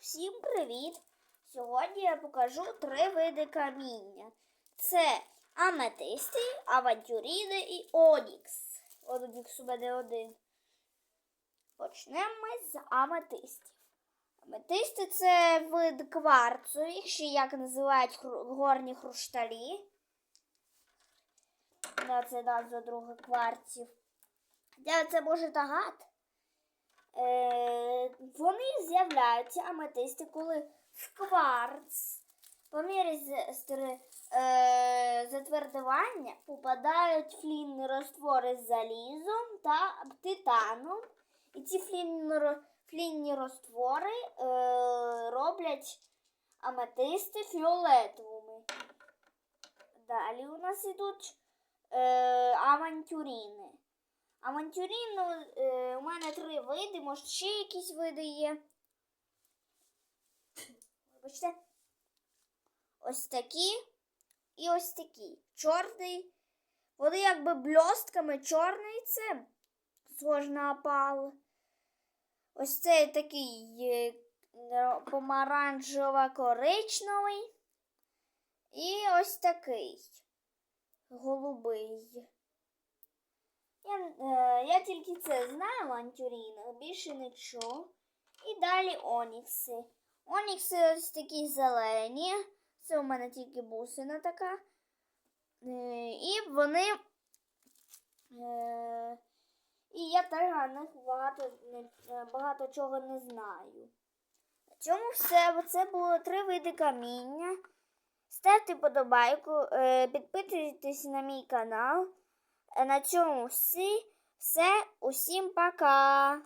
Всім привіт! Сьогодні я покажу три види каміння. Це аметисти, авантюріни і онікс. Онікс у мене один. Почнемо ми з аметистів. Аметисти це вид кварцу, їх ще як називають горні хрушталі. Це назва друга кварців. Це може тагат? Е, вони аметисти, коли в кварц по мірі е, затвердування попадають флінні розтвори з залізом та титаном. І ці флінні, ро- розтвори е, роблять аметисти фіолетовими. Далі у нас ідуть е, авантюріни. Авантюріну е, у мене три види, може ще якісь види є. Вибачте. Ось такі і ось такі. Чорний. Вони якби бльостками чорний це схож на опал. Ось цей такий е, помаранчево-коричневий. І ось такий голубий. Я, е, я тільки це знаю лантюріна, більше нічого. І далі онікси. Онікси ось такі зелені. Це у мене тільки бусина така. Е, і вони. Е, і я теж них багато, е, багато чого не знаю. На цьому все. Це було три види каміння. Ставте подобайку, підписуйтесь на мій канал. На цьому всі. Все, усім пока!